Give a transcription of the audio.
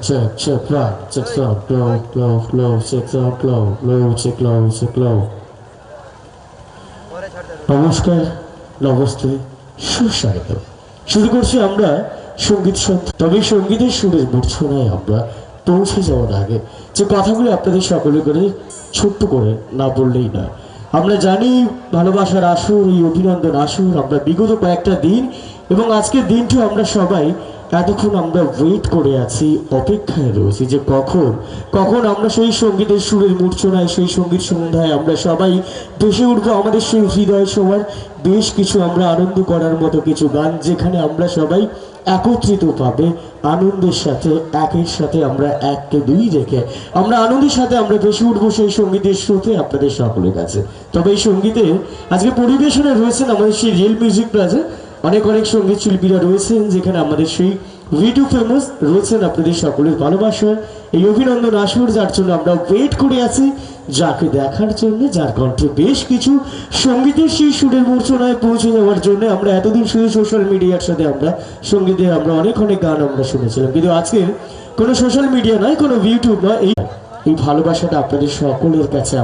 check, check, right, check, slow, low, low, low, check, slow, low, low, check, low, check, low. নমস্কার নমস্তে সুস্বাগত শুরু করছি আমরা সংগীত সন্ধ্যা তবে সঙ্গীতের সুরের মূর্ছনায় আমরা পৌঁছে যাওয়ার আগে যে কথাগুলো আপনাদের সকলে করে ছোট্ট করে না বললেই নয় আমরা জানি ভালোবাসার আসর এই অভিনন্দন আসর আমরা বিগত কয়েকটা দিন এবং আজকের দিনটি আমরা সবাই এতক্ষণ আমরা ওয়েট করে আছি, অপেক্ষায় রয়েছি যে কখন কখন আমরা সেই সঙ্গীতের সুরের মূর্ছনায়, সেই সংগীত সন্ধ্যায় আমরা সবাই ভেসে উঠবো আমাদের সেই হৃদয় সবার। বেশ কিছু আমরা আনন্দ করার মতো কিছু গান যেখানে আমরা সবাই একত্রিত পাবে আনন্দের সাথে, একের সাথে আমরা এককে দুই রেখে আমরা আনন্দের সাথে আমরা ভেসে উঠবো সেই সঙ্গীতের স্রোতে আপনাদের সকলের কাছে। তবে এই সঙ্গীতে আজকে পরিবেশনে রয়েছেন আমাদের সেই রিয়েল মিউজিক প্লাজা অনেক অনেক সংগীত শিল্পীরা রয়েছেন, যেখানে আমাদের সেই ভিডিও ফেমাস রয়েছেন আপনাদের সকলের ভালোবাসার এই অভিনন্দন আসর যার জন্য আমরা ওয়েট করে আছি, যাকে দেখার জন্য, যার কণ্ঠে বেশ কিছু সঙ্গীতের সেই সুরের মূর্ছনায় পৌঁছে যাওয়ার জন্য আমরা এতদিন শুধু সোশ্যাল মিডিয়ার সাথে আমরা সঙ্গীতের আমরা অনেক অনেক গান আমরা শুনেছিলাম। কিন্তু আজকে কোনো সোশ্যাল মিডিয়া নয়, কোনো ইউটিউব নয়, এই ভালোবাসাটা আপনাদের সকলের কাছে